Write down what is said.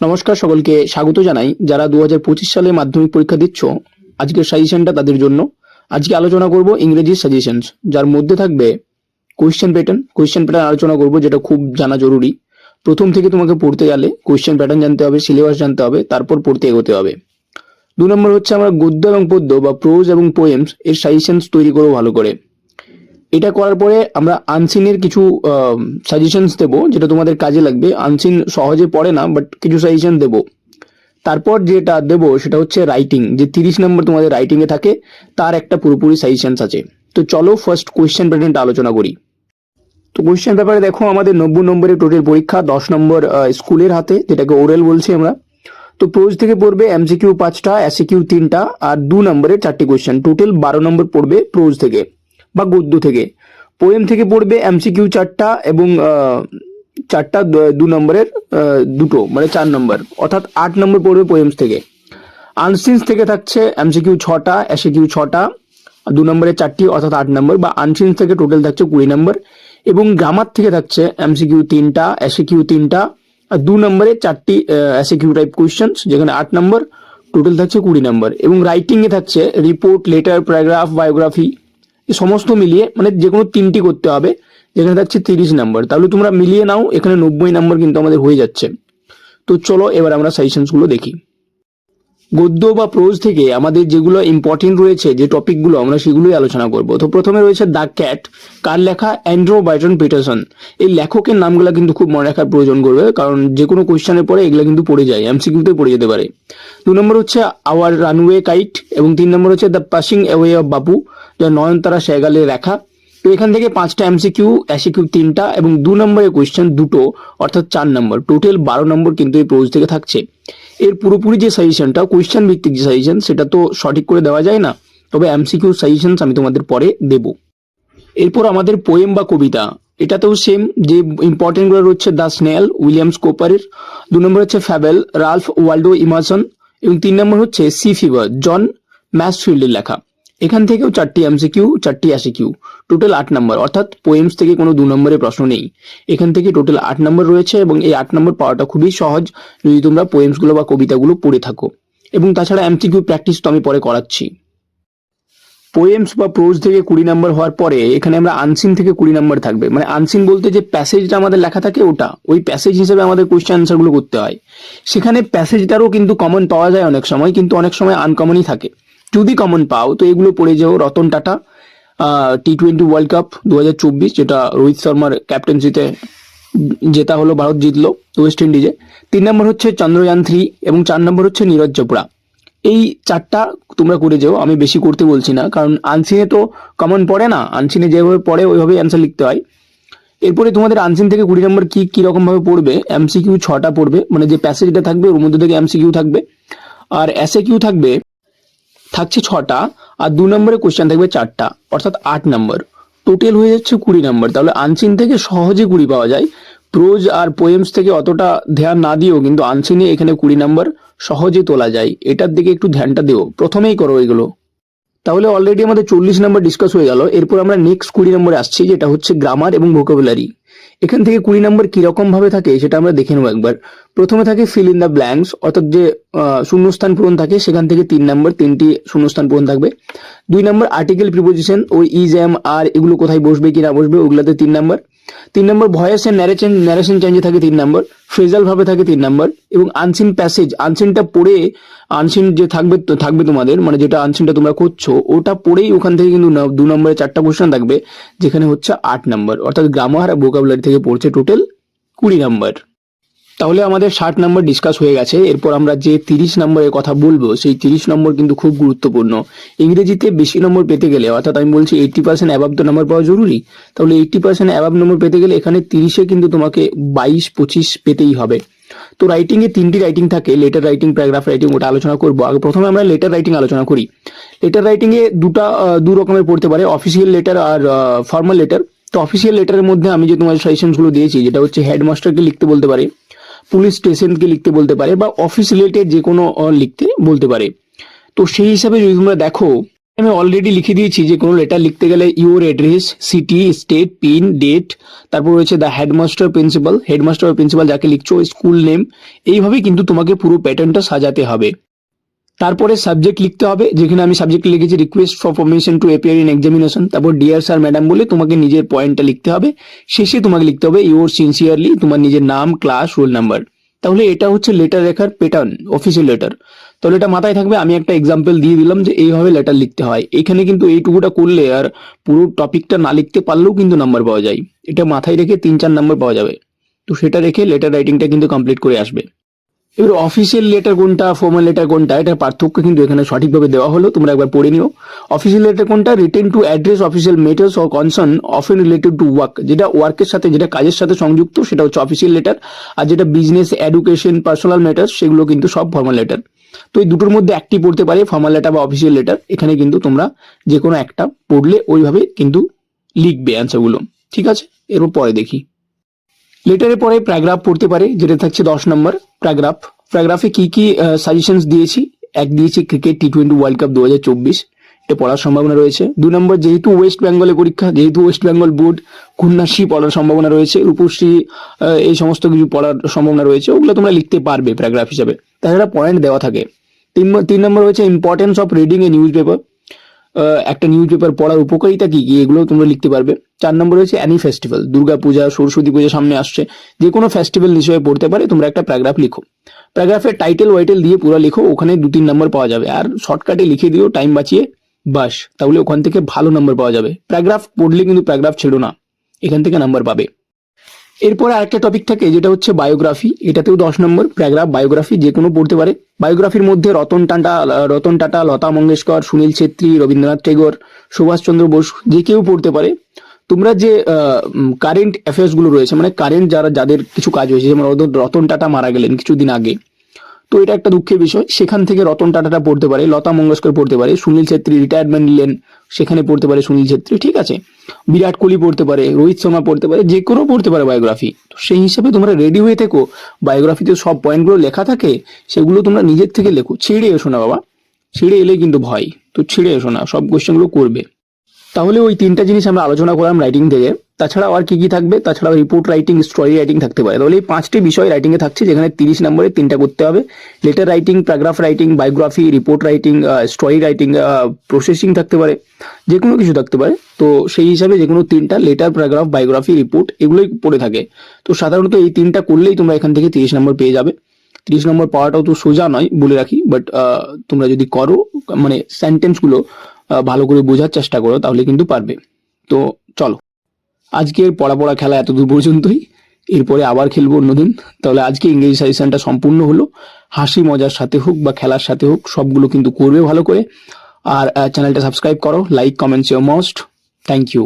নমস্কার সকলকে স্বাগত জানাই। যারা দু হাজার পঁচিশ সালে মাধ্যমিক পরীক্ষা দিচ্ছ, আজকের সাজেশনটা তাদের জন্য। আজকে আলোচনা করব ইংরেজি সাজেশনস যার মধ্যে থাকবে কোয়েশ্চেন প্যাটার্ন কোয়েশ্চেন প্যাটার্ন আলোচনা করব, যেটা খুব জানা জরুরি। প্রথম থেকে তোমাকে পড়তে গেলে কোয়েশ্চেন প্যাটার্ন জানতে হবে সিলেবাস জানতে হবে, তারপর পড়তে এগোতে হবে। দু নম্বর হচ্ছে আমরা গদ্য এবং পদ্য বা প্রোজ এবং পোয়েমস এর সাজেশনস তৈরি করব ভালো করে। এটা করার পরে আমরা আনসিনের কিছু সাজেশনস দেবো, যেটা তোমাদের কাজে লাগবে। আনসিন সহজে পড়ে না বাট কিছু সাজেশন দেবো। তারপর যেটা দেবো, সেটা হচ্ছে রাইটিং যে তিরিশ নম্বর তোমাদের রাইটিং এ থাকে, তার একটা পুরোপুরি সাজেশনস আছে। তো চলো ফার্স্ট কোয়েশ্চেন প্যাটার্নটা আলোচনা করি। তো কোয়েশ্চেন পেপারে দেখো, আমাদের নব্বই নম্বরের টোটাল পরীক্ষা, দশ নম্বর স্কুলের হাতে, যেটাকে ওরেল বলছি আমরা। তো প্রোজ থেকে পড়বে এমসিকিউ পাঁচটা এসিকিউ তিনটা, আর দু নম্বরের চারটি কোয়েশ্চেন টোটাল বারো নম্বর পড়বে প্রোজ থেকে। বা গদ্য থেকে। পোয়েম থেকে পড়বে এমসিকিউ চারটা এবং চারটা দু- নম্বরের দুটো মানে চার নম্বর। অর্থাৎ আট নম্বর পড়বে পোয়েমস থেকে। আনসিন্স থেকে থাকছে এমসিকিউ ছটা এসিকিউ ছটা, দু নম্বরের চারটি, অর্থাৎ আট নম্বর, বা আনসিন্স থেকে টোটাল থাকছে কুড়ি নম্বর, এবং গ্রামার থেকে থাকছে এমসিকিউ তিনটা এসিকিউ তিনটা, আর দু নম্বরে চারটি এসিকিউ টাইপ কোয়েশ্চেন যেখানে আট নম্বর টোটাল থাকছে কুড়ি নম্বর, এবং রাইটিংয়ে থাকছে রিপোর্ট লেটার প্যারাগ্রাফ বায়োগ্রাফি সমস্ত মিলিয়ে মানে যে কোনো তিনটি করতে হবে। যেখানে থাকছে তিরিশ নাম্বার তাহলে তোমরা মিলিয়ে নাও, এখানে নব্বই নাম্বার কিন্তু আমাদের হয়ে যাচ্ছে। তো চলো এবার আমরা সাজেশনসগুলো দেখি। গদ্য বা প্রোজ থেকে আমাদের যেগুলো ইম্পর্টেন্ট রয়েছে, যে টপিকগুলো আমরা সেগুলোই আলোচনা করব। তো প্রথমে রয়েছে দ্য ক্যাট কার লেখা অ্যান্ড্রো বাইটন পিটারসন এই লেখকের নামগুলো কিন্তু খুব মনে রাখার প্রয়োজন করবে, কারণ যে কোনো কোয়েশ্চেনের পরে এগুলো কিন্তু পড়ে যায় এমসিকিউতে পড়ে যেতে পারে। দু নম্বর হচ্ছে আওয়ার রানওয়ে কাইট এবং তিন নম্বর হচ্ছে দ্য পাসিং অ্যাওয়ে অফ বাপু যা নয়নতারা সেগালের লেখা। তো এখান থেকে পাঁচটা এমসিকিউ এসিকিউ তিনটা এবং দু নম্বরের কোয়েশ্চেন দুটো, অর্থাৎ চার নম্বর। টোটাল বারো নম্বর কিন্তু এই প্রোজ থেকে থাকছে। এর পুরোপুরি যে সাজেশনটা কোয়েশ্চেন ভিত্তিক যে সাজেশন সেটা তো সঠিক করে দেওয়া যায় না। তবে এমসিকিউ সাজেশনস আমি তোমাদের পরে দেব। এরপর আমাদের পোয়েম বা কবিতা। এটাতেও সেম যে ইম্পর্টেন্টগুলো রয়েছে দ্য স্নেল, উইলিয়ামস কোপারের। দু নম্বর হচ্ছে ফ্যাবেল, রালফ ওয়াল্ডো ইমারসন এবং তিন নম্বর হচ্ছে সি ফিভার, জন ম্যাসফিল্ডের লেখা। এখান থেকেও চারটি এমসিকিউ চারটি এসিকিউ টোটাল আট নম্বর অর্থাৎ পোয়েমস থেকে কোনো দু নম্বরের প্রশ্ন নেই। এখান থেকে টোটাল আট নম্বর রয়েছে এবং এই আট নম্বর পাওয়াটা খুবই সহজ যদি তোমরা পোয়েমসগুলো বা কবিতাগুলো পড়ে থাকো। এবং তাছাড়া এমসিকিউ প্র্যাকটিস তো আমি পরে করাচ্ছি। পোয়েমস বা প্রোজ থেকে কুড়ি নাম্বার হওয়ার পরে এখানে আমরা আনসিন থেকে কুড়ি নাম্বার থাকবে। মানে আনসিন বলতে যে প্যাসেজটা আমাদের লেখা থাকে ওটা, ওই প্যাসেজ হিসেবে আমাদের কোয়েশ্চেন আনসারগুলো করতে হয়। সেখানে প্যাসেজটারও কিন্তু কমন পাওয়া যায় অনেক সময়, কিন্তু অনেক সময় আনকমনই থাকে। যদি কমন পাও। তো এগুলো পড়ে যাও Ratan Tata T twenty world cup দু হাজার চব্বিশ, যেটা রোহিত শর্মার ক্যাপ্টেন্সিতে জেতা হলো, ভারত জিতলো ওয়েস্ট ইন্ডিজে তিন নম্বর হচ্ছে চন্দ্রযান থ্রি এবং চার নম্বর হচ্ছে নীরজ চোপড়া। এই চারটা তোমরা করে যেও, আমি বেশি করতে বলছি না, কারণ আনসিনে তো কমন পড়ে না, আনসিনে যেভাবে পড়ে ওইভাবে অ্যান্সার লিখতে হয়। এরপরে তোমাদের আনসিন থেকে কুড়ি নম্বর কি কি রকম ভাবে পড়বে এমসিকিউ ছটা পড়বে মানে যে প্যাসেজটা থাকবে, ওর মধ্যে থেকে এমসিকিউ থাকবে। আর এসএ কিউ থাকবে থাকছে ছটা আর দু নম্বরে কোশ্চেন থাকবে চারটা, অর্থাৎ আট নম্বর। টোটাল হয়ে যাচ্ছে কুড়ি নম্বর। তাহলে আনসিন থেকে সহজে কুড়ি পাওয়া যায়। প্রোজ আর পোয়েমস থেকে অতটা ধ্যান না দিয়েও কিন্তু আনসিনে এখানে কুড়ি নম্বর সহজে তোলা যায়। এটার দিকে একটু ধ্যানটা দিও। প্রথমেই করো এগুলো। তাহলে অলরেডি আমাদের চল্লিশ নম্বর ডিসকাস হয়ে গেল। এরপর আমরা নেক্সট কুড়ি নম্বরে আসছি, যেটা হচ্ছে গ্রামার এবং ভোকাবুলারি এখান থেকে কুড়ি নম্বর কীরকম ভাবে থাকে সেটা আমরা দেখে নেব একবার। প্রথমে থাকে ফিল ইন দ্য ব্ল্যাঙ্কস অর্থাৎ যে শূন্যস্থান পূরণ থাকে, সেখান থেকে তিন নম্বর তিনটি শূন্যস্থান পূরণ থাকবে। দুই নম্বর আর্টিকেল প্রিপোজিশন ওই ইজ এম আর এগুলো কোথায় বসবে, কি না বসবে, ওগুলাতে তিন নম্বর। তিন নম্বর ভয়েস এন্ড ন্যারেশন ন্যারেশন চেঞ্জে থাকে তিন নম্বর ফ্রেজাল ভাবে থাকে তিন নম্বর, এবং আনসিন প্যাসেজ আনসিনটা পড়ে আনসিন যে থাকবে থাকবে তোমাদের মানে যেটা আনসিনটা তোমরা করছ ওটা পড়েই ওখান থেকে কিন্তু দু নম্বরে চারটা কোশ্চেন থাকবে, যেখানে হচ্ছে আট নম্বর, অর্থাৎ গ্রামার আর থেকে পড়ছে টোটাল কুড়ি নম্বর। তাহলে আমাদের ষাট নম্বর ডিসকাস হয়ে গেছে। এরপর আমরা যে তিরিশ নম্বরের কথা বলব, সেই তিরিশ নম্বর কিন্তু খুব গুরুত্বপূর্ণ। ইংরেজিতে বেশি নম্বর পেতে গেলে, অর্থাৎ আমি বলছি এইটটি পার্সেন্ট অ্যাবাব তো নম্বর পাওয়া জরুরি, তাহলে এইটটি পার্সেন্ট অ্যাবাব নম্বর পেতে গেলে এখানে তিরিশে কিন্তু তোমাকে বাইশ, পঁচিশ পেতেই হবে। তো রাইটিং এ তিনটি রাইটিং থাকে লেটার রাইটিং প্যারাগ্রাফ রাইটিং ওটা আলোচনা করব। আগে প্রথমে আমরা লেটার রাইটিং আলোচনা করি। লেটার রাইটিং এ দুটা দু রকমের পড়তে পারে অফিসিয়াল লেটার আর ফর্মাল লেটার তো অফিসিয়াল লেটারের মধ্যে আমি যে তোমার সাজেশনগুলো দিয়েছি, যেটা হচ্ছে হেডমাস্টারকে লিখতে বলতে পারে পুলিশ স্টেশনকে লিখতে বলতে পারে বা অফিস রিলেটেড যে কোনো লিখতে বলতে পারে। তো সেই হিসাবে যদি তোমরা দেখো, আমি অলরেডি লিখে দিয়েছি যে কোনো লেটার লিখতে গেলে your address city state pin date তারপর রয়েছে the headmaster principal headmaster principal যাকে লিখছো স্কুল নেম এইভাবেই কিন্তু তোমাকে পুরো প্যাটার্নটা সাজাতে হবে। তারপরে সাবজেক্ট লিখতে হবে, যেখানে আমি সাবজেক্ট লিখেছি request for permission to appear in examination তারপর ডিয়ার স্যার ম্যাডাম বলে তোমাকে নিজের পয়েন্টটা লিখতে হবে, শেষে তোমাকে লিখতে হবে ইউর সিনসিয়ারলি তোমার নিজের নাম ক্লাস রোল নাম্বার তাহলে এটা হচ্ছে লেটার লেখার প্যাটার্ন অফিসিয়াল লেটার তাহলে এটা মাথায় থাকবে, আমি একটা এক্সাম্পল দিয়ে দিলাম যে এইভাবে লেটার লিখতে হয়। এখানে কিন্তু এইটুকুটা করলে আর পুরো টপিকটা না লিখতে পারলেও কিন্তু নাম্বার পাওয়া যায়। এটা মাথায় রেখে তিন, চার নাম্বার পাওয়া যাবে। তো সেটা রেখে লেটার রাইটিংটা কিন্তু কমপ্লিট করে আসবে। এবার অফিসিয়াল লেটার কোনটা ফর্মাল লেটার কোনটা, এটার পার্থক্য কিন্তু এখানে সঠিকভাবে দেওয়া হলো, তোমরা একবার পড়ে নিও। অফিসিয়াল লেটার কোনটা? Written to address official matters or concern often related to work যেটা ওয়ার্কের সাথে, যেটা কাজের সাথে সংযুক্ত, সেটা হচ্ছে অফিসিয়াল লেটার আর যেটা বিজনেস এডুকেশন পার্সোনাল ম্যাটার্স সেগুলো কিন্তু সব ফর্মাল লেটার তো এই দুটোর মধ্যে একটি পড়তে পারে ফর্মাল লেটার বা অফিসিয়াল লেটার এখানে কিন্তু তোমরা যে কোনো একটা পড়লে ওইভাবে কিন্তু লিখবে অ্যান্সারগুলো ঠিক আছে? এরপর পরে দেখি। লেটারের পরে প্যারাগ্রাফ পড়তে পারে, যেটা থাকছে দশ নম্বর প্যারাগ্রাফ প্যারাগ্রাফে কি কি সাজেশনস দিয়েছি? এক দিয়েছি cricket T twenty world cup দু হাজার চব্বিশ। এটা পড়ার সম্ভাবনা রয়েছে। দু নম্বর, যেহেতু ওয়েস্ট বেঙ্গলের পরীক্ষা, যেহেতু ওয়েস্ট বেঙ্গল বোর্ড কন্যাশ্রী পড়ার সম্ভাবনা রয়েছে, রূপশ্রী এই সমস্ত কিছু পড়ার সম্ভাবনা রয়েছে, ওগুলো তোমরা লিখতে পারবে প্যারাগ্রাফ হিসাবে। তাছাড়া পয়েন্ট দেওয়া থাকে। তিন তিন নম্বর হচ্ছে importance of reading a newspaper একটা নিউজ পেপার পড়ার উপকারিতা কি কি? এগুলো তোমরা লিখতে পারবে। চার নম্বর হচ্ছে অ্যানি ফেস্টিভ্যাল দুর্গা পূজা সরস্বতী পূজা সামনে আসছে। যে কোনো ফেস্টিভ্যাল হিসেবে পড়তে পারে, তোমরা একটা প্যারাগ্রাফ লিখো। প্যারাগ্রাফের টাইটেল ওয়াইটেল দিয়ে পুরো লিখো, ওখানে দু তিন নম্বর পাওয়া যাবে। আর শর্টকাটে লিখে দিও টাইম বাঁচিয়ে বাস, তাহলে ওখান থেকে ভালো নাম্বার পাওয়া যাবে। প্যারাগ্রাফ পড়লে কিন্তু প্যারাগ্রাফ ছেড়ো না, এখান থেকে নাম্বার পাবে। এরপরে আরেকটা টপিক থাকে, যেটা হচ্ছে বায়োগ্রাফি এটাতেও দশ নম্বর প্যারাগ্রাফ বায়োগ্রাফি যে কোনো পড়তে পারে। বায়োগ্রাফির মধ্যে রতন টাটা রতন টাটা, লতা মঙ্গেশকর, সুনীল ছেত্রী, রবীন্দ্রনাথ টেগর, সুভাষচন্দ্র বোস, যে কেউ পড়তে পারে। তোমরা যে কারেন্ট অ্যাফেয়ার্সগুলো রয়েছে মানে কারেন্ট যারা, যাদের কিছু কাজ হয়েছে, যেমন রতন- রতন টাটা মারা গেলেন কিছুদিন আগে তো এটা একটা দুঃখের বিষয়। সেখান থেকে রতন টাটাটা পড়তে পারে, লতা মঙ্গেশকর পড়তে পারে, সুনীল ছেত্রী রিটায়ারমেন্ট নিলেন, সেখানে পড়তে পারে সুনীল ছেত্রী, ঠিক আছে? বিরাট কোহলি পড়তে পারে, রোহিত শর্মা পড়তে পারে, যে কোনো পড়তে পারে বায়োগ্রাফি তো সেই হিসাবে তোমরা রেডি হয়ে থেকো বায়োগ্রাফিতে সব পয়েন্টগুলো লেখা থাকে, সেগুলো তোমরা নিজের থেকে লেখো। ছেড়ে এসো না বাবা, ছেড়ে এলে কিন্তু ভয়, তো ছেড়ে এসো না, সব কোয়েশ্চেনগুলো করবে। তাহলে ওই তিনটা জিনিস আমরা আলোচনা করলাম রাইটিং থেকে। তাছাড়া আর কি কি থাকবে? তাছাড়া রিপোর্ট রাইটিং স্টোরি রাইটিং থাকতে পারে। তাহলে এই পাঁচটি বিষয় রাইটিং এ থাকছে, যেখানে তিরিশ নম্বরে তিনটা করতে হবে। Letter writing paragraph writing biography report writing story writing processing থাকতে পারে। যে কোনো কিছু থাকতে পারে। তো সেই হিসাবে যে কোনো তিনটা লেটার প্যারাগ্রাফ বায়োগ্রাফি রিপোর্ট এগুলোই পড়ে থাকে। তো সাধারণত এই তিনটা করলেই তোমরা এখান থেকে তিরিশ নম্বর পেয়ে যাবে। তিরিশ নম্বর পাওয়াটাও তো সোজা নয়, বলে রাখি। বাট তোমরা যদি করো মানে সেন্টেন্সগুলো ভালো করে বোঝার চেষ্টা করো, তাহলে কিন্তু পারবে। তো চলো। আজকের পড়া পড়া খেলা এতদূর পর্যন্তই। এরপরে আবার খেলব অন্যদিন। তাহলে আজকে ইংরেজি সাজেশনটা সম্পূর্ণ হলো। হাসি মজার সাথে হোক বা খেলার সাথে হোক, সবগুলো কিন্তু করবে ভালো করে। আর চ্যানেলটা সাবস্ক্রাইব করো like comments your most thank you